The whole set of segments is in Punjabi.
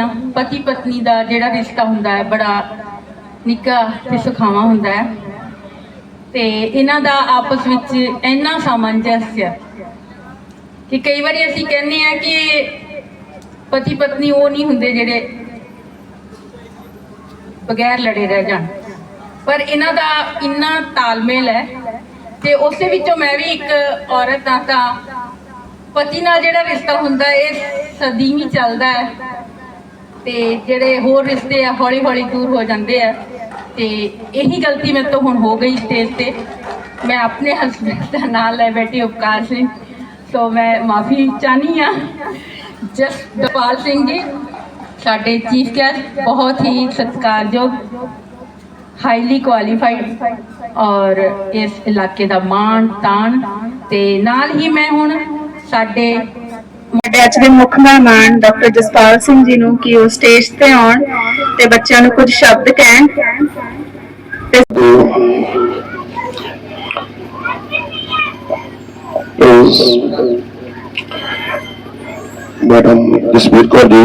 ਆ ਪਤੀ ਪਤਨੀ ਦਾ ਜਿਹੜਾ ਰਿਸ਼ਤਾ ਹੁੰਦਾ ਹੈ ਬੜਾ ਨਿੱਕਾ ਤੇ ਸੁਖਾਵਾਂ ਹੁੰਦਾ ਹੈ। ਤੇ ਇਹਨਾਂ ਦਾ ਆਪਸ ਵਿੱਚ ਇੰਨਾ ਸਾਮੰਜस्य ਕਿ ਕਈ ਵਾਰੀ ਅਸੀਂ ਕਹਿੰਦੇ ਆ ਕਿ ਪਤੀ ਪਤਨੀ ਉਹ ਨਹੀਂ ਹੁੰਦੇ ਜਿਹੜੇ ਬਗੈਰ ਲੜੇ ਰਹਿ ਜਾਣ। ਪਰ ਇਹਨਾਂ ਦਾ ਇੰਨਾ ਤਾਲਮੇਲ ਹੈ ਤੇ ਉਸੇ ਵਿੱਚੋਂ ਮੈਂ ਵੀ ਇੱਕ ਔਰਤ ਆ ਤਾਂ ਪਤੀ ਨਾਲ ਜਿਹੜਾ ਰਿਸ਼ਤਾ ਹੁੰਦਾ ਹੈ, ਇਹ ਸਦੀਵੀ ਚੱਲਦਾ ਹੈ। ਤੇ ਜਿਹੜੇ ਹੋਰ ਰਿਸ਼ਤੇ ਆ ਹੌਲੀ ਹੌਲੀ ਦੂਰ ਹੋ ਜਾਂਦੇ ਆ। ਤੇ ਇਹੀ ਗਲਤੀ ਮੇਰੇ ਤੋਂ ਹੁਣ ਹੋ ਗਈ ਸਟੇਜ ਤੇ। ਮੈਂ ਆਪਣੇ ਹਸਬੰਦ ਦਾ ਨਾਮ ਲੈ ਬੈਠੀ ਉਪਕਾਰ ਸਿੰਘ। ਸੋ ਮੈਂ ਮਾਫੀ ਚਾਹਨੀ ਆ ਜਸ ਦਪਾਲ ਸਿੰਘ ਜੀ, ਸਾਡੇ ਚੀਫ ਗੈਸਟ ਬਹੁਤ ਹੀ ਸਤਿਕਾਰਯੋਗ ਹਾਈਲੀ ਕੁਆਲੀਫਾਈਡ ਔਰ ਇਸ ਇਲਾਕੇ ਦਾ ਮਾਣ ਤਾਣ ਤੇ ਨਾਲ ਹੀ ਮੈਂ ਹੁਣ ਸਾਡੇ ਸਾਡੇ ਅੱਜ ਦੇ ਮੁੱਖ ਮਹਿਮਾਨ ਡਾਕਟਰ ਜਸਪਾਲ ਸਿੰਘ ਜੀ ਨੂੰ ਕਿ ਉਹ ਸਟੇਜ ਤੇ ਆਉਣ ਤੇ ਬੱਚਿਆਂ ਨੂੰ ਕੁਝ ਸ਼ਬਦ ਕਹਿਣ। ਤੇ is Madam Jasmeet Kaur ji,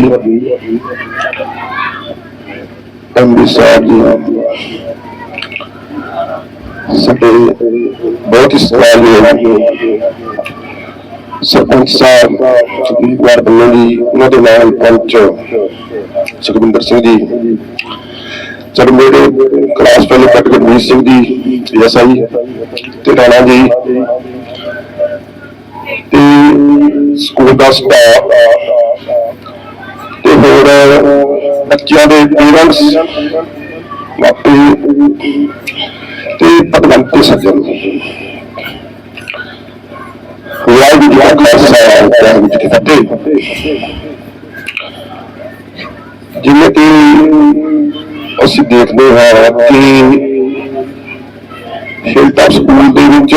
Sahib ji ਸਾਡੇ ਬਹੁਤ ਹੀ ਸਤਿਕਾਰਯੋਗ ਸਰਪੰਚ ਸਾਹਿਬ, ਸੁਖਬੀਰ ਕੌਰ ਜੀ, ਉਹਨਾਂ ਦੇ ਨਾਲ ਪੰਚ ਸੁਖਵਿੰਦਰ ਸਿੰਘ ਜੀ। ਸਰ ਮੇਰੇ class fellow ਕਟਕਟ Singh ji SI ਤੇ ਰਾਣਾ ਜੀ। ਤੇ ਸਕੂਲ ਦਾ ਸਟਾਫ ਤੇ ਹੋਰ ਬੱਚਿਆਂ ਦੇ ਪੇਰੈਂਟਸ ਮਾਪੇ ਤੇ ਭਗਵੰਤ ਤੇ ਸੱਜਣ। ਵਾਹਿਗੁਰੂ ਜੀ ਕਾ ਖਾਲਸਾ ਵਾਹਿਗੁਰੂ ਜੀ ਜਿਵੇਂ ਕਿ ਅਸੀਂ ਦੇਖਦੇ ਹਾਂ ਕਿ ਹਿਲਟਾਪ ਸਕੂਲ ਦੇ ਵਿੱਚ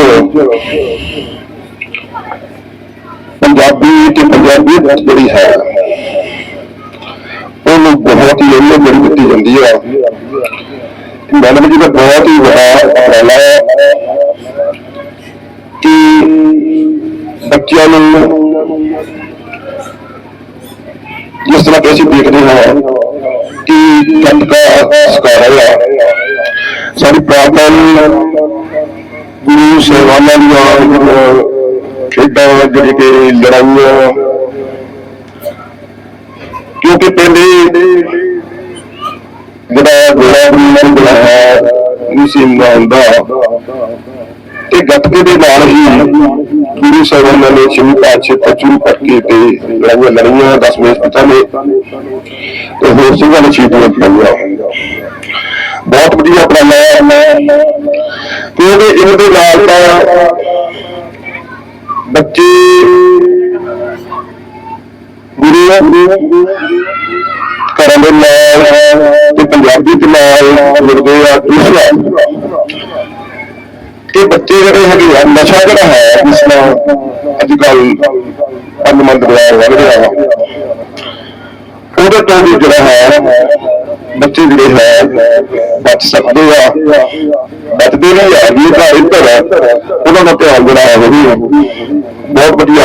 ਪੰਜਾਬੀ ਤੇ ਪੰਜਾਬੀ ਜਿਹੜੀ ਹੈ, ਉਹਨੂੰ ਬਹੁਤ ਹੀ ਅਹਿਮੀਅਤ ਜਿਹੜੀ ਦਿੱਤੀ ਜਾਂਦੀ ਆ ਮੈਡਮ ਜੀ ਦਾ ਬਹੁਤ ਹੀ ਵੱਡਾ ਉਪਰਾਲਾ ਕਿ ਬੱਚਿਆਂ ਨੂੰ ਜਿਸ ਤਰ੍ਹਾਂ ਕਿ ਅਸੀਂ ਦੇਖਦੇ ਹਾਂ ਕਿ ਗੱਤਕਾ ਸਿਖਾਇਆ ਆ ਸਾਡੀ ਪ੍ਰਾਪਨ ਗੁਰੂ ਸੇਵਾਨਾਂ ਦੀਆਂ ਖੇਡਾਂ ਜਿਹੜੀ ਕਿ ਲੜਾਈਆਂ, ਕਿਉਂਕਿ ਪਹਿਲੇ ਜਿਹੜਾ ਗੋਲਾ ਗੁਰੂ ਜਿਹੜਾ ਹੈ ਮੁਸੀਮ ਹੁੰਦਾ। ਤੇ ਗੱਤਕੇ ਦੇ ਨਾਲ ਹੀ ਗੁਰੂ ਸਾਹਿਬ ਨੇ ਸ਼ਿਵ ਪਾਛੇ ਪਚੂ ਕਰਕੇ ਤੇ ਲੜਾਈਆਂ ਲੜੀਆਂ ਦਸਵੇਂ ਪਿਤਾ ਨੇ ਤੇ ਹੋਰ ਸਿੰਘਾਂ ਨੇ ਸ਼ਹੀਦੀਆਂ ਪਾਈਆਂ ਬਹੁਤ ਵਧੀਆ ਉਪਰਾਲਾ ਹੈ। ਕਿਉਂਕਿ ਇਹਦੇ ਨਾਲ ਤਾਂ ਬੱਚੇ ਗੁਰੂ ਕਰਨ ਦੇ ਨਾਲ ਤੇ ਪੰਜਾਬੀ ਦੇ ਨਾਲ ਜੁੜਦੇ ਆ। ਦੂਸਰਾ ਕਿ ਬੱਚੇ ਜਿਹੜੇ ਹੈਗੇ ਆ, ਨਸ਼ਾ ਜਿਹੜਾ ਹੈ, ਜਿਸ ਨਾਲ ਅੱਜ ਕੱਲ ਅਨਮੰਦ ਦਰਿਆ ਵੱਧ ਰਿਹਾ ਵਾ। ਉਹਦੇ ਤੋਂ ਵੀ ਜਿਹੜਾ ਹੈ, ਬੱਚੇ ਜਿਹੜੇ ਹੈ, ਬਚ ਸਕਦੇ ਆ। ਬਚਦੇ ਨਹੀਂ ਆ, ਵੀ ਘਰ ਇੱਧਰ ਉਹਨਾਂ ਦਾ ਧਿਆਨ ਜਿਹੜਾ ਹੈ ਉਹ ਵੀ ਬਹੁਤ ਵਧੀਆ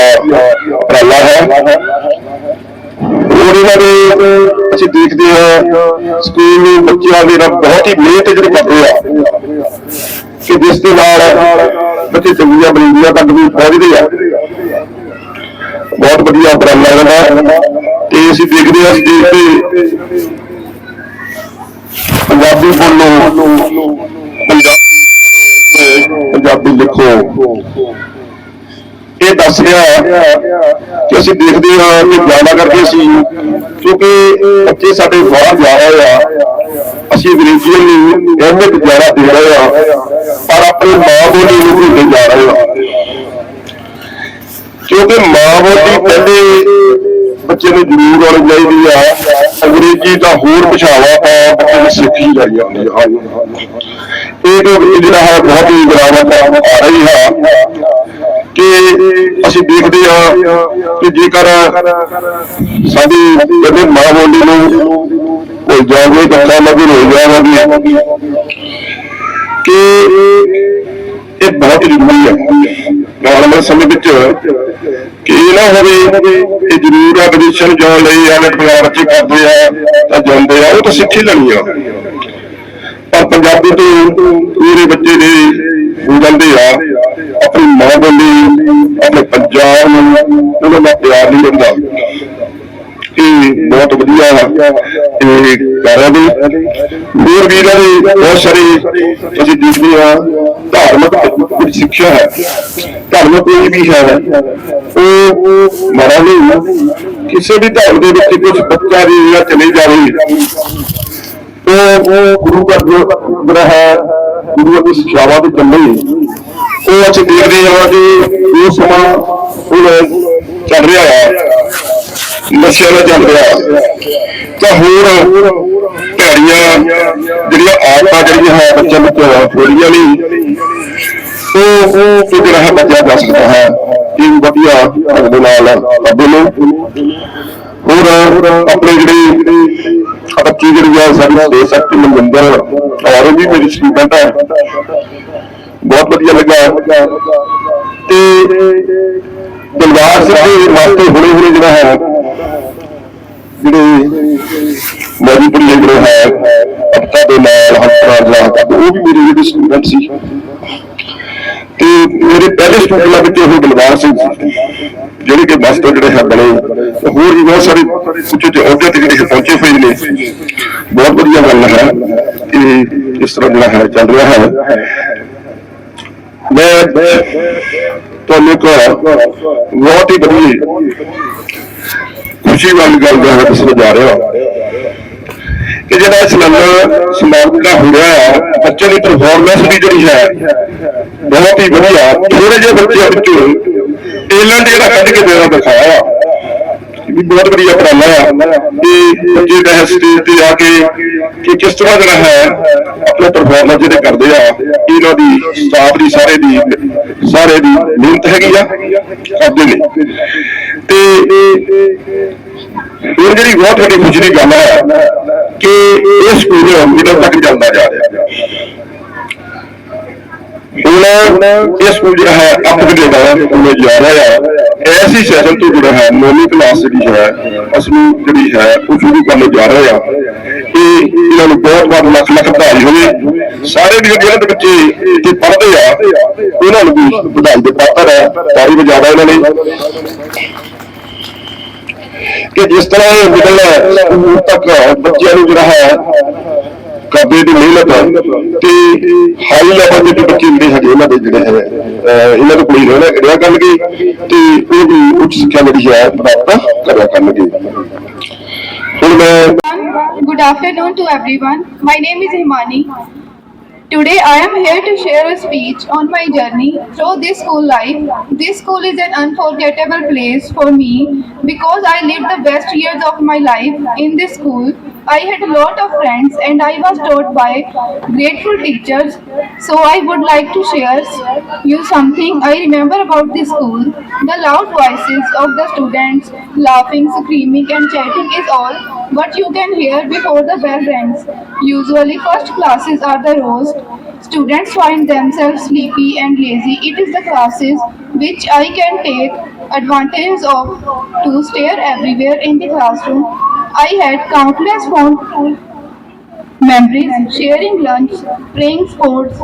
ਉਪਰਾਲਾ ਹੈ। ਹੋਰ ਇਹਨਾਂ ਦੇ ਅਸੀਂ ਦੇਖਦੇ ਹਾਂ। ਸਕੂਲ ਨੂੰ ਬੱਚਿਆਂ ਦੇ ਨਾਲ ਬਹੁਤ ਹੀ ਮਿਹਨਤ ਜਿਹੜੇ ਕਰਦੇ ਆ। ਕਿ ਜਿਸ ਦੇ ਨਾਲ ਬੱਚੇ ਚੰਗੀਆਂ ਬਰੀਆਂ ਤੱਕ ਵੀ ਪਹੁੰਚਦੇ ਆ। ਬਹੁਤ ਵਧੀਆ ਉਪਰਾਲਾ ਇਹਨਾਂ ਦਾ। ਤੇ ਅਸੀਂ ਦੇਖਦੇ ਹਾਂ ਸਟੇਜ ਤੇ ਪੰਜਾਬੀ ਬੋਲੋ। ਪੰਜਾਬੀ ਪੰਜਾਬੀ ਲਿਖੋ। ਇਹ ਦੱਸ ਰਿਹਾ ਕਿ ਅਸੀਂ ਦੇਖਦੇ ਹਾਂ ਕਿ ਜ਼ਿਆਦਾ ਕਰਕੇ ਅਸੀਂ ਕਿਉਂਕਿ ਬੱਚੇ ਸਾਡੇ ਬਾਹਰ ਜਾ ਰਹੇ ਆ। ਅਸੀਂ ਅੰਗਰੇਜ਼ੀ ਨੂੰ ਅਹਿਮੀਅਤ ਜ਼ਿਆਦਾ ਦੇ ਰਹੇ ਆ, ਪਰ ਆਪਣੀ ਮਾਂ ਬੋਲੀ ਨੂੰ ਭੁੱਲਦੇ ਜਾ ਰਹੇ ਆ। ਕਿਉਂਕਿ ਮਾਂ ਬੋਲੀ ਪਹਿਲੇ ਬੱਚੇ ਨੂੰ ਜ਼ਰੂਰ ਆਉਣੀ ਚਾਹੀਦੀ ਆ। ਅੰਗਰੇਜ਼ੀ ਦਾ ਹੋਰ ਪਿਛਾਵਾ ਤਾਂ ਬੱਚੇ ਨੂੰ ਸਿੱਖੀ ਜਾਈ ਜਾਂਦੀ ਆ। ਇਹ ਤੋਂ ਜਿਹੜਾ ਹੈ ਬਹੁਤ ਹੀ ਗਿਰਾਵਟ ਆ ਰਹੀ ਹੈ ਕਿ ਅਸੀਂ ਦੇਖਦੇ ਹਾਂ ਕਿ ਜੇਕਰ ਸਾਡੀ ਇਹਦੇ ਮਾਂ ਬੋਲੀ ਨੂੰ ਕੋਈ ਜਾਵੇ ਤਾਂ ਕੰਮ ਹੋ ਜਾਵਾਂਗੀ ਕਿ ਇਹ ਬਹੁਤ ਜ਼ਰੂਰੀ ਹੈ। ਆਉਣ ਵਾਲੇ ਸਮੇਂ ਵਿੱਚ ਕਿ ਇਹ ਨਾ ਹੋਵੇ ਇਹ ਜ਼ਰੂਰ ਆ ਵਿਦੇਸ਼ਾਂ ਜਾਣ ਲਈ ਆਲੇ ਪੰਜਾਬ ਬੱਚੇ ਕਰਦੇ ਆ ਤਾਂ ਜਾਂਦੇ ਆ, ਉਹ ਤਾਂ ਸਿੱਖੀ ਲੈਣੀ ਆ। ਪਰ ਪੰਜਾਬੀ ਤੋਂ ਪੂਰੇ ਬੱਚੇ ਦੇ ਹੋ ਆ, ਆਪਣੀ ਮਾਂ ਬੋਲੀ ਆਪਣੇ ਪੰਜਾਬ ਨੂੰ, ਉਹਨਾਂ ਦਾ ਪਿਆਰ ਨਹੀਂ ਦਿੰਦਾ। ਇਹ ਬਹੁਤ ਵਧੀਆ ਇਹ ਕਾਰਾਂ ਦੀ ਹੋਰ ਵੀ ਇਹਨਾਂ ਬਹੁਤ ਸਾਰੀ ਅਸੀਂ ਦੇਖਦੇ ਹਾਂ ਧਾਰਮਿਕ ਸਿੱਖਿਆ ਹੈ। ਧਾਰਮਿਕ ਕੋਈ ਵੀ ਹੈ। ਉਹ ਮਾੜਾ ਨਹੀਂ ਕਿਸੇ ਵੀ ਧਰਮ ਦੇ ਵਿੱਚ ਕੁਝ ਬੱਚਾ ਵੀ ਚਲੇ ਜਾਵੇ, ਉਹ ਗੁਰੂ ਘਰ ਜੋ ਹੈ ਗੁਰੂ ਦੀ ਸਿੱਖਿਆਵਾਂ ਦੇ ਚੱਲੇ। ਉਹ ਅਸੀਂ ਦੇਖਦੇ ਹਾਂ ਕਿ ਇਹ ਸਮਾਂ ਹੁਣ ਚੱਲ ਰਿਹਾ ਹੈ। ਨਸ਼ਿਆਂ ਦਾ ਚੱਲ ਰਿਹਾ ਤਾਂ ਹੋਰ ਭੈੜੀਆਂ ਜਿਹੜੀਆਂ ਆਦਤਾਂ ਜਿਹੜੀਆਂ ਹੈ ਬੱਚਿਆਂ ਵਿੱਚ ਥੋੜੀਆਂ ਨਹੀਂ ਉਹ ਉਹ ਜਿਹੜਾ ਹੈ ਬੱਚਾ ਜਾ ਸਕਦਾ ਹੈ? ਕਿ ਵਧੀਆ ਢੰਗ ਨਾਲ ਅੱਗੇ ਨੂੰ? ਹੋਰ ਆਪਣੇ ਜਿਹੜੇ ਬੱਚੀ ਜਿਹੜੀ ਹੈ ਸਾਡੀ ਦੇ ਸਕਤੀ ਮਨਿੰਦਰ ਔਰ ਵੀ ਮੇਰੀ ਸਟੂਡੈਂਟ ਹੈ। ਬਹੁਤ ਵਧੀਆ ਲੱਗਾ। ਤੇ ਦਿਲਵਾਰ ਸਿੰਘ ਦੇ ਵਾਸਤੇ ਹੁਣੇ ਹੁਣੇ ਜਿਹੜਾ ਹੈ, ਜਿਹੜੇ ਮੇਰੀ ਪੜੀ ਹੈ ਅਪਤਾ ਦੇ ਨਾਲ ਹੰਤਰਾ ਜਿਹੜਾ ਉਹ ਵੀ ਮੇਰੀ ਜਿਹੜੀ ਸਟੂਡੈਂਟ ਸੀ। ਤੇ ਮੇਰੇ ਪਹਿਲੇ ਸਟੂਡੈਂਟਾਂ ਵਿੱਚ ਉਹ ਬਲਵਾਰ ਸਿੰਘ ਸੀ। ਜਿਹੜੇ ਕਿ ਮਾਸਟਰ ਜਿਹੜੇ ਹੈ ਬਣੇ ਹੋਰ ਵੀ ਬਹੁਤ ਸਾਰੇ ਉੱਚੇ ਉੱਚੇ ਅਹੁਦੇ ਤੇ ਜਿਹੜੇ ਪਹੁੰਚੇ ਹੋਏ ਨੇ। ਬਹੁਤ ਵਧੀਆ ਗੱਲ ਹੈ ਕਿ ਇਸ ਤਰ੍ਹਾਂ ਜਿਹੜਾ ਹੈ, ਚੱਲ ਰਿਹਾ ਹੈ। ਮੈਂ ਤੁਹਾਨੂੰ ਕੋ ਬਹੁਤ ਹੀ ਵਧੀਆ ਖੁਸ਼ੀ ਵਾਲੀ ਗੱਲ ਦਾ ਹੈ ਦੱਸਣ ਜਾ ਰਿਹਾ। ਕਿ ਜਿਹੜਾ ਇਸ ਸਮਾਗਮ ਦਾ ਹੋ ਰਿਹਾ ਹੈ ਬੱਚੇ ਦੀ ਪਰਫਾਰਮੈਂਸ ਵੀ ਜਿਹੜੀ ਹੈ, ਬਹੁਤ ਹੀ ਵਧੀਆ। ਥੋੜੇ ਜਿਹੇ ਬੱਚਿਆਂ ਵਿੱਚੋਂ ਟੈਲੈਂਟ ਜਿਹੜਾ ਕੱਢ ਕੇ ਦੇਣਾ ਦਿਖਾਇਆ। ਵੀ ਬਹੁਤ ਵਧੀਆ ਉਪਰਾਲਾ ਆ। ਕਿ ਬੱਚੇ ਦਾ ਸਟੇਜ ਤੇ ਆ ਕੇ ਕਿ ਕਿਸ ਤਰ੍ਹਾਂ ਜਿਹੜਾ ਹੈ, ਆਪਣਾ ਪਰਫਾਰਮੈਂਸ ਜਿਹੜੇ ਕਰਦੇ ਆ, ਇਹਨਾਂ ਦੀ ਸਟਾਫ ਦੀ, ਸਾਰੇ ਦੀ ਸਾਰੇ ਦੀ ਮਿਹਨਤ ਹੈਗੀ ਆ, ਕਰਦੇ ਨੇ। ਤੇ ਇਹ ਜਿਹੜੀ ਬਹੁਤ ਵੱਡੀ ਖੁਸ਼ੀ ਦੀ ਗੱਲ ਹੈ ਕਿ ਇਹ ਸਕੂਲ ਜਿਹੜਾ ਤੱਕ ਜਾਂਦਾ ਜਾ ਰਿਹਾ। ਹੁਣ ਇਹ ਸਕੂਲ ਜਿਹੜਾ ਹੈ ਅਪਗ੍ਰੇਡ ਹੈ ਉਹਨੇ ਜਾ ਰਿਹਾ ਹੈ ਐਸੀ ਸੈਸ਼ਨ ਤੋਂ ਜਿਹੜਾ ਹੈ, ਨੌਵੀਂ ਕਲਾਸ ਜਿਹੜੀ ਹੈ ਅਸਲੀ ਜਿਹੜੀ ਹੈ ਉਹ ਸ਼ੁਰੂ ਕਰਨ ਜਾ ਰਿਹਾ ਹੈ ਇਹ ਇਹਨਾਂ ਨੂੰ ਬਹੁਤ ਬਹੁਤ ਲੱਖ ਲੱਖ ਵਧਾਈ ਹੋਵੇ। ਸਾਰੇ ਜਿਹੜੇ ਜਿਹੜੇ ਦੇ ਬੱਚੇ ਇੱਥੇ ਪੜ੍ਹਦੇ ਆ, ਉਹਨਾਂ ਨੂੰ ਵੀ ਵਧਾਈ ਦੇ ਪਾਤਰ ਹੈ ਤਾਰੀ ਵਜਾਦਾ ਇਹਨਾਂ ਨੇ। ਕਿ ਜਿਸ ਤਰ੍ਹਾਂ ਇਹ ਮਿਡਲ ਸਕੂਲ ਤੱਕ ਬੱਚਿਆਂ ਨੂੰ ਜਿਹੜਾ ਹੈ ਕਰਦੇ ਦੀ ਮਿਹਨਤ ਤੇ ਹਾਈ ਲੈਵਲ ਦੇ ਬੱਚੇ ਜਿਹੜੇ ਹੈਗੇ ਉਹਨਾਂ ਦੇ ਜਿਹੜੇ ਹੈ ਅਹ ਇਹਨਾਂ ਨੂੰ ਕੋਈ ਰਹਿਣਾ ਰਿਹਾ ਕਰਨਗੇ ਤੇ ਉਹ ਵੀ ਉੱਚ ਸਿੱਖਿਆ ਜਿਹੜੀ ਹੈ ਪ੍ਰਾਪਤ ਕਰਿਆ ਕਰਨਗੇ ਹੁਣ ਮੈਂ Good afternoon to everyone. My name is Himani. Today I am here to share a speech on my journey through this school life. This school is an unforgettable place for me because I lived the best years of my life in this school. I had a lot of friends and I was taught by grateful teachers. So I would like to share you something I remember about this school. The loud voices of the students laughing, screaming and chatting is all what you can hear before the bell rings. Usually first classes are the roast. Students find themselves sleepy and lazy. It is the classes which I can take advantage of to stare everywhere in the classroom. I had countless fond memories, sharing lunch, playing sports,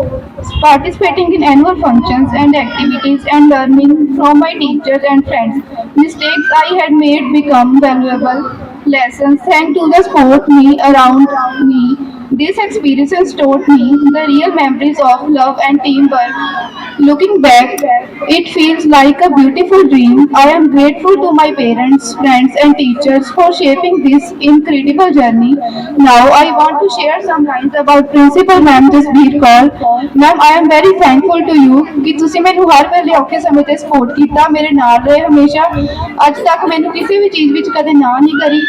participating in annual functions and activities, and learning from my teachers and friends. Mistakes I had made become valuable lessons thanks to the sport me around me. These experiences taught me the real memories of love and teamwork. Looking back, it feels like a beautiful dream. I am grateful to my parents, friends, and teachers for shaping this incredible journey. Now, I want to share some lines about Principal Ma'am Jasbir Kaur. Ma'am, I am very thankful to you ਕਿ ਤੁਸੀਂ ਮੈਨੂੰ ਹਰ ਵੇਲੇ ਔਖੇ ਸਮੇਂ ਤੇ ਸਪੋਰਟ ਕੀਤਾ ਮੇਰੇ ਨਾਲ ਰਹੇ ਹਮੇਸ਼ਾ ਅੱਜ ਤੱਕ ਮੈਨੂੰ ਕਿਸੇ ਵੀ ਚੀਜ਼ ਵਿੱਚ ਕਦੇ ਨਾ ਨਹੀਂ ਕਰੀ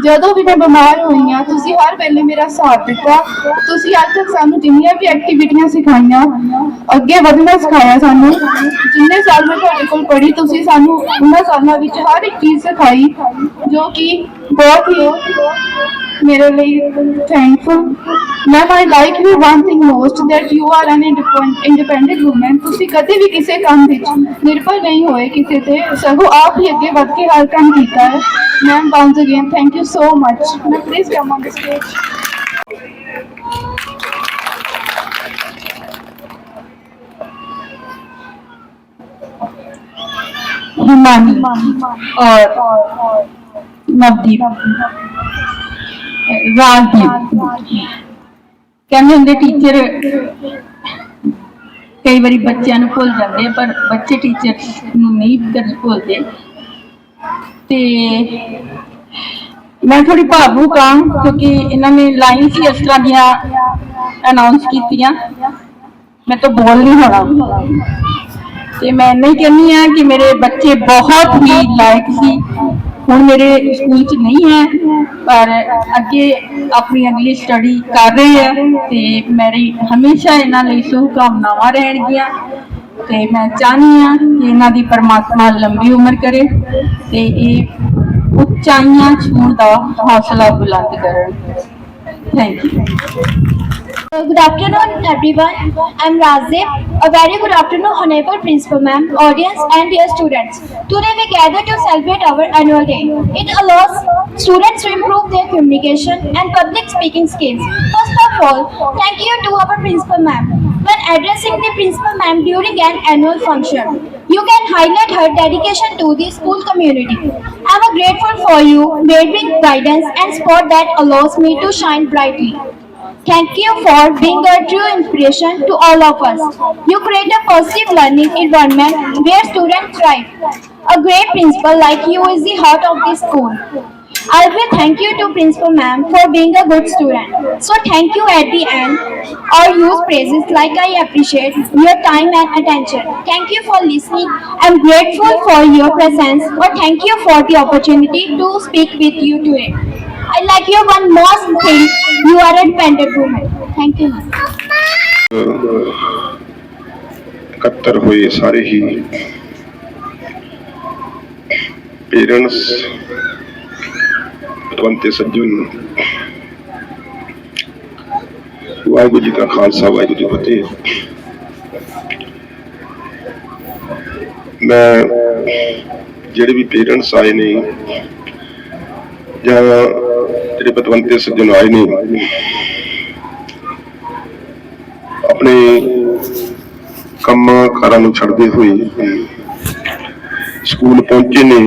ਜਦੋਂ ਵੀ ਮੈਂ ਬਿਮਾਰ ਹੋਈ ਹਾਂ, ਤੁਸੀਂ ਹਰ ਵੇਲੇ ਮੇਰਾ ਸਾਥ ਦਿੱਤਾ। ਤੁਸੀਂ ਅੱਜ ਤੱਕ ਸਾਨੂੰ ਜਿੰਨੀਆਂ ਵੀ ਐਕਟੀਵਿਟੀਆਂ ਸਿਖਾਈਆਂ, ਅੱਗੇ ਵਧਣਾ ਸਿਖਾਇਆ ਸਾਨੂੰ। ਜਿੰਨੇ ਸਾਲ ਮੈਂ ਤੁਹਾਡੇ ਕੋਲ ਪੜ੍ਹੀ, ਤੁਸੀਂ ਸਾਨੂੰ ਉਹਨਾਂ ਸਾਲਾਂ ਵਿੱਚ ਹਰ ਇੱਕ ਚੀਜ਼ ਸਿਖਾਈ, ਜੋ ਕਿ ਬਹੁਤ ਹੀ ਮੇਰੇ ਲਈ ਥੈਂਕਫੁਲ ਮੈਂ my like we one thing most that you are an independent independent ਤੁਸੀਂ ਕਦੇ ਵੀ ਕਿਸੇ ਕੰਮ ਵਿੱਚ ਨਿਰਭਰ ਨਹੀਂ ਹੋਏ, ਕਿਸੇ ਤੇ। ਸਗੋਂ ਆਪ ਹੀ ਅੱਗੇ ਵੱਧ ਕੇ ਹਰ ਕੰਮ ਕੀਤਾ ਹੈ। ma'am once again thank you so much ਮੈਂ please come on the stage Himani और नवदीप ਰਾਜਦੀਪ ਕਹਿੰਦੇ ਹੁੰਦੇ ਟੀਚਰ ਕਈ ਵਾਰੀ ਬੱਚਿਆਂ ਨੂੰ ਭੁੱਲ ਜਾਂਦੇ ਆ, ਪਰ ਬੱਚੇ ਟੀਚਰ ਨੂੰ ਨਹੀਂ ਕਦੇ ਭੁੱਲਦੇ ਤੇ ਮੈਂ ਥੋੜੀ ਭਾਵੁਕ ਹਾਂ ਕਿਉਂਕਿ ਇਹਨਾਂ ਨੇ ਲਾਈਨਸ ਹੀ ਇਸ ਤਰ੍ਹਾਂ ਦੀਆਂ ਅਨਾਉਂਸ ਕੀਤੀਆਂ। ਮੈਂ ਤਾਂ ਬੋਲ ਨਹੀਂ ਹੋਣਾ। ਤੇ ਮੈਂ ਨਹੀਂ ਕਹਿੰਦੀ ਆ ਕਿ ਮੇਰੇ ਬੱਚੇ ਬਹੁਤ ਹੀ ਲਾਇਕ ਸੀ। ਹੁਣ ਮੇਰੇ ਸਕੂਲ 'ਚ ਨਹੀਂ ਹੈ, ਪਰ ਅੱਗੇ ਆਪਣੀ ਅਗਲੀ ਸਟੱਡੀ ਕਰ ਰਹੇ ਆ ਤੇ ਮੇਰੀ ਹਮੇਸ਼ਾ ਇਹਨਾਂ ਲਈ ਸ਼ੁਭਕਾਮਨਾਵਾਂ ਰਹਿਣਗੀਆਂ। ਤੇ ਮੈਂ ਚਾਹਨੀ ਆ ਕਿ ਇਹਨਾਂ ਦੀ ਪਰਮਾਤਮਾ ਲੰਬੀ ਉਮਰ ਕਰੇ ਤੇ ਇਹ ਉੱਚਾਈਆਂ ਛੂਹਣ ਦਾ ਹੌਸਲਾ ਬੁਲੰਦ ਕਰਨ thank you Uh, Good afternoon, everyone. I'm Razib. A very good afternoon, Honorable Principal Ma'am, audience, and dear students. Today we gather to celebrate our annual day. It allows students to improve their communication and public speaking skills. First of all, thank you to our Principal Ma'am. When addressing the Principal Ma'am during an annual function, you can highlight her dedication to the school community. I'm grateful for you, wavering guidance and support that allows me to shine brightly. Thank you for being a true inspiration to all of us. You create a positive learning environment where students thrive. A great principal like you is the heart of the school. I will thank you to Principal Ma'am for being a good student. So thank you at the end or use praises like I appreciate your time and attention. Thank you for listening. I'm grateful for your presence or thank you for the opportunity to speak with you today. I like you one more thing. You are a dependent woman. Thank you. ma'am. ਇਕੱਤਰ ਹੋਏ ਸਾਰੇ ਹੀ ਪੇਰੈਂਟਸ ਪਤਵੰਤੇ ਸੱਜਣ ਵਾਹਿਗੁਰੂ ਜੀ ਕਾ ਖਾਲਸਾ, ਵਾਹਿਗੁਰੂ ਜੀ ਫਤਿਹ। ਮੈਂ ਜਿਹੜੇ ਵੀ ਪੇਰੈਂਟਸ ਆਏ ਨੇ ਜਾਂ ਜਿਹੜੇ ਪਤਵੰਤੇ ਸੱਜਣ ਆਏ ਨੇ, ਆਪਣੇ ਕੰਮਾਂ ਕਾਰਾਂ ਨੂੰ ਛੱਡਦੇ ਹੋਏ ਸਕੂਲ ਪਹੁੰਚੇ ਨੇ।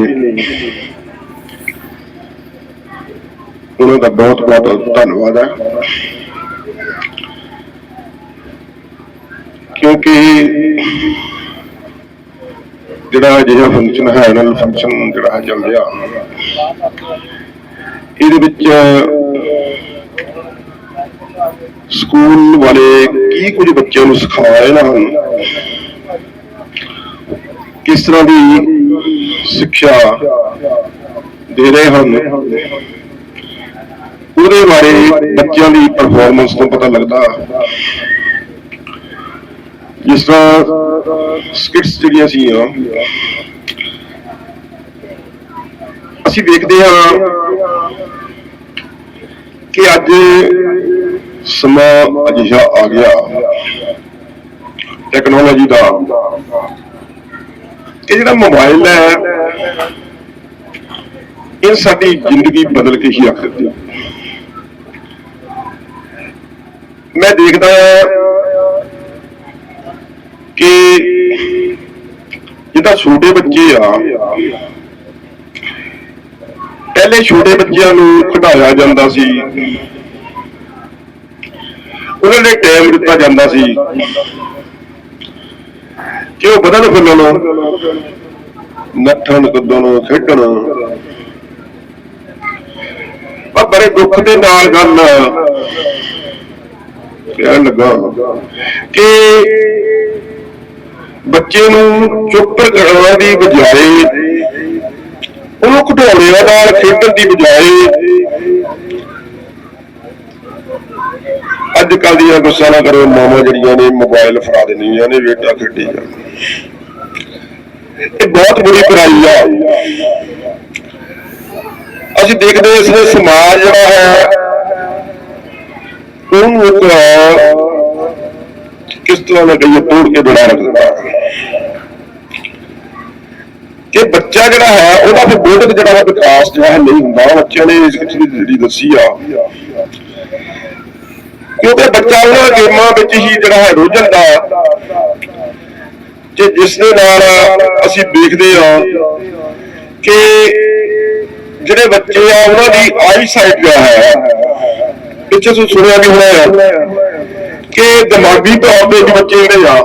ਉਹਨਾਂ ਦਾ ਬਹੁਤ ਬਹੁਤ ਧੰਨਵਾਦ ਹੈ। ਕਿਉਂਕਿ ਜਿਹੜਾ ਅਜਿਹਾ ਫੰਕਸ਼ਨ ਹੈ ਐਨੂਅਲ ਫੰਕਸ਼ਨ ਜਿਹੜਾ ਚੱਲ ਰਿਹਾ। ਇਹਦੇ ਵਿੱਚ ਸਕੂਲ ਵਾਲੇ ਕੀ ਕੁਝ ਬੱਚਿਆਂ ਨੂੰ ਸਿਖਾ ਰਹੇ ਹਨ ਕਿਸ ਤਰ੍ਹਾਂ ਦੀ ਸਿੱਖਿਆ ਦੇ ਰਹੇ ਹਨ? ਉਹਦੇ ਬਾਰੇ ਬੱਚਿਆਂ ਦੀ ਪਰਫਾਰਮੈਂਸ ਤੋਂ ਪਤਾ ਲੱਗਦਾ। ਜਿਸ ਤਰ੍ਹਾਂ ਸਕਿਟਸ ਜਿਹੜੀਆਂ ਸੀ ਅਸੀਂ ਦੇਖਦੇ ਹਾਂ ਕਿ ਅੱਜ ਸਮਾਂ ਅਜਿਹਾ ਆ ਗਿਆ। ਟੈਕਨੋਲੋਜੀ ਦਾ। ਇਹ ਜਿਹੜਾ ਮੋਬਾਈਲ ਹੈ, ਇਹ ਸਾਡੀ ਜ਼ਿੰਦਗੀ ਬਦਲ ਕੇ ਹੀ ਰੱਖ ਦਿੱਤੀ। ਮੈਂ ਦੇਖਦਾ ਹਾਂ ਕਿ ਜਿੱਦਾਂ ਛੋਟੇ ਬੱਚੇ ਆ, ਪਹਿਲੇ ਛੋਟੇ ਬੱਚਿਆਂ ਨੂੰ ਖਿਡਾਇਆ ਜਾਂਦਾ ਸੀ। ਉਹਨਾਂ ਦੇ ਟਾਈਮ ਦਿੱਤਾ ਜਾਂਦਾ ਸੀ ਕਿ ਉਹ ਬਦਲ ਫੁੱਲਣ ਨੱਠਣ, ਕੁੱਦਣ, ਖੇਡਣ। ਪਰ ਬੜੇ ਦੁੱਖ ਦੇ ਨਾਲ ਗੱਲ ਕਹਿਣ ਲੱਗਾ। ਕਿ ਬੱਚੇ ਨੂੰ ਚੁੱਪ ਕਰਾਉਣ ਦੀ ਬਜਾਏ, ਉਹਨੂੰ ਘਟਾਉਣਿਆਂ ਨਾਲ ਖੇਡਣ ਦੀ ਬਜਾਏ ਅੱਜ ਕੱਲ ਦੀਆਂ ਗੁੱਸਾ ਨਾ ਕਰੋ ਮਾਮਾ ਜਿਹੜੀਆਂ ਨੇ ਮੋਬਾਈਲ ਫੜਾ ਦਿੰਦੀਆਂ ਨੇ ਬੇਟਾ ਖੇਡੀ ਜਾ ਇਹ ਬਹੁਤ ਬੁਰੀ ਬੁਰਾਈ ਆ। ਅਸੀਂ ਦੇਖਦੇ ਇਸ ਸਮਾਜ ਜਿਹੜਾ ਹੈ ਉਹਨੂੰ ਇੱਕ ਕਿਸ ਤਰ੍ਹਾਂ ਦਾ ਕਹੀਏ, ਤੋੜ ਕੇ ਬਣਾ ਰੱਖਦਾ ਕਿ ਬੱਚਾ ਜਿਹੜਾ ਹੈ, ਉਹਦਾ ਫਿਰ ਬੋਧਕ ਜਿਹੜਾ ਵਿਕਾਸ ਜਿਹੜਾ ਹੈ, ਨਹੀਂ ਹੁੰਦਾ। ਬੱਚਿਆਂ ਨੇ ਇਸ ਚੀਜ਼ ਜਿਹੜੀ ਦੱਸੀ ਆ। ਕਿਉਂਕਿ ਬੱਚਾ ਉਹਨਾਂ ਗੇਮਾਂ ਵਿੱਚ ਹੀ ਜਿਹੜਾ ਹੈ ਰੁੱਝ ਦਾ ਕਿ ਜਿਸ ਦੇ ਨਾਲ ਅਸੀਂ ਦੇਖਦੇ ਆ ਕਿ ਜਿਹੜੇ ਬੱਚੇ ਆ, ਉਹਨਾਂ ਦੀ ਆਈ ਸਾਈਟ ਜਿਹੜਾ ਹੈ ਪਿੱਛੇ ਤੋਂ ਸੁਣਿਆ ਵੀ ਹੋਣਾ ਕਿ ਦਿਮਾਗੀ ਤੌਰ ਤੇ ਬੱਚੇ ਜਿਹੜੇ ਆ,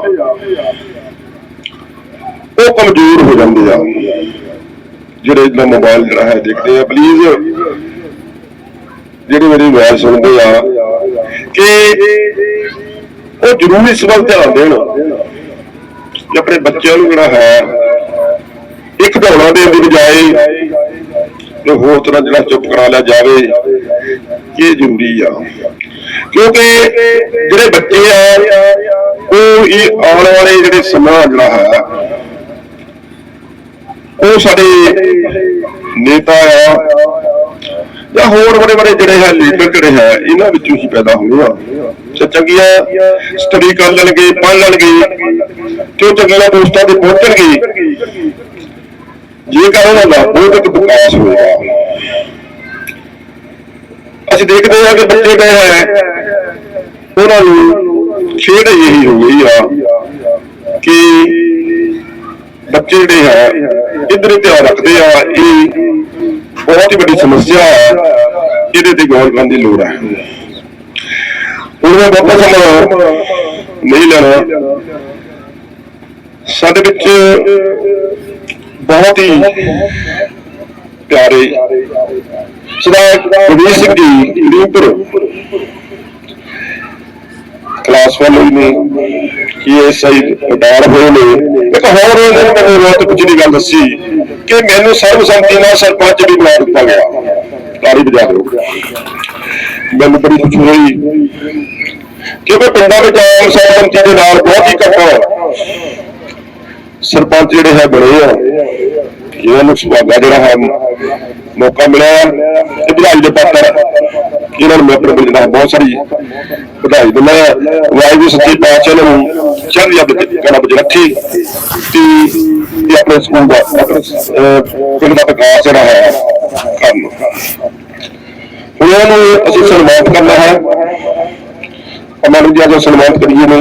ਉਹ ਕਮਜ਼ੋਰ ਹੋ ਜਾਂਦੇ ਆ। ਜਿਹੜੇ ਇਦਾਂ ਮੋਬਾਈਲ ਜਿਹੜਾ ਹੈ ਦੇਖਦੇ ਆ ਪਲੀਜ਼ ਜਿਹੜੇ ਮੇਰੀ ਆਵਾਜ਼ ਸੁਣਦੇ ਆ ਕਿ ਉਹ ਜ਼ਰੂਰ ਇਸ ਵੱਲ ਧਿਆਨ ਦੇਣ ਕਿ ਆਪਣੇ ਬੱਚਿਆਂ ਨੂੰ ਜਿਹੜਾ ਹੈ, ਇੱਕ ਦੌੜਾ ਦੇਣ ਦੀ ਬਜਾਏ ਜੋ ਹੋਰ ਤਰ੍ਹਾਂ ਜਿਹੜਾ ਚੁੱਪ ਕਰਾ ਲਿਆ ਜਾਵੇ, ਇਹ ਜ਼ਰੂਰੀ ਆ। ਕਿਉਂਕਿ ਜਿਹੜੇ ਬੱਚੇ ਆ, ਉਹ ਇਹ ਆਉਣ ਵਾਲੇ ਜਿਹੜੇ ਸਮਾਂ ਜਿਹੜਾ ਹੈ, ਉਹ ਸਾਡੇ ਨੇਤਾ ਆ, ਜਾਂ ਹੋਰ ਬੜੇ ਬੜੇ ਜਿਹੜੇ ਹੈ ਲੀਡਰ ਜਿਹੜੇ ਹੈ, ਇਹਨਾਂ ਵਿੱਚੋਂ ਹੀ ਪੈਦਾ ਹੋਏ ਆ। ਤੇ ਚੰਗੀਆਂ ਸਟੱਡੀ ਕਰ ਲੈਣਗੇ, ਪੜ੍ਹ ਲੈਣਗੇ, ਤੇ ਉਹ ਚੰਗੀਆਂ ਦੋਸਤਾਂ ਦੇ ਪਹੁੰਚਣਗੇ ਜੇਕਰ ਉਹਨਾਂ ਦਾ ਬੌਧਿਕ ਵਿਕਾਸ ਹੋਇਆ ਅਸੀਂ ਦੇਖਦੇ ਹਾਂ ਕਿ ਬੱਚੇ ਜਿਹੜੇ ਹੈ ਉਹਨਾਂ ਨੂੰ ਖੇਡ ਇਹੀ ਹੋ ਗਈ ਆ ਕਿ ਬੱਚੇ ਜਿਹੜੇ ਹੈ ਇਧਰ ਧਿਆਨ ਰੱਖਦੇ ਆ, ਇਹ ਬਹੁਤ ਹੀ ਵੱਡੀ ਸਮੱਸਿਆ ਹੈ ਇਹਦੇ ਤੇ ਗੌਰ ਕਰਨ ਦੀ ਲੋੜ ਹੈ ਹੁਣ ਮੈਂ ਬਹੁਤ ਸਮਾਂ ਨਹੀਂ ਲੈਣਾ। ਸਾਡੇ ਵਿੱਚ ਬਹੁਤ ਹੀ ਪਿਆਰੇ ਸਰਦਾਰ ਗੁਰਮੀਤ ਸਿੰਘ ਜੀ ਲੀਪਰ ਕਲਾਸ 1 ਨੇ ਇਹ ਸਹੀ ਰਿਟਾਇਰ ਹੋਏ ਨੇ। ਇੱਕ ਹੋਰ ਉਹਨਾਂ ਨੇ ਬਹੁਤ ਕੁਝ ਦੀ ਗੱਲ ਦੱਸੀ ਕਿ ਮੈਨੂੰ ਸਰਬਸੰਮਤੀ ਨਾਲ ਸਰਪੰਚ ਵੀ ਬਣਾ ਦਿੱਤਾ ਗਿਆ। ਤਾੜੀ ਵਜਾ ਦਿਓ ਮੈਨੂੰ ਬੜੀ ਖੁਸ਼ੀ ਹੋਈ ਕਿਉਂਕਿ ਪਿੰਡਾਂ ਵਿੱਚ ਆਮ ਸਰਪੰਚੀ ਦੇ ਨਾਲ ਬਹੁਤ ਹੀ ਘੱਟ ਸਰਪੰਚ ਜਿਹੜੇ ਹੈ ਬਣੇ ਆ ਇਹਨਾਂ ਨੂੰ ਸੁਭਾਗਾ ਜਿਹੜਾ ਹੈ ਮੌਕਾ ਮਿਲਿਆ ਤੇ ਵਧਾਈ ਦੇ ਪਾਤਰ ਇਹਨਾਂ ਨੂੰ ਮੈਂ ਆਪਣੇ ਵੱਲੋਂ ਜਿਹੜਾ ਹੈ ਬਹੁਤ ਸਾਰੀ ਵਧਾਈ ਦਿੰਦਾ ਹਾਂ ਵਾਹਿਗੁਰੂ ਸੱਚੇ ਪਾਤਸ਼ਾਹ ਨੂੰ ਚੜ੍ਹਦੀ ਵਿੱਚ ਕਲਾ ਵਿੱਚ ਰੱਖੀ ਤੇ ਇਹ ਆਪਣੇ ਸਕੂਲ ਦਾ ਪਿੰਡ ਦਾ ਵਿਕਾਸ ਜਿਹੜਾ ਹੈ ਕਰਨ ਹੁਣ ਨੂੰ ਅਸੀਂ ਸਨਮਾਨਿਤ ਕਰਨਾ ਹੈ। ਅਮਰ ਜੀ, ਅੱਜ ਸਨਮਾਨਿਤ ਕਰੀਏ ਨੇ।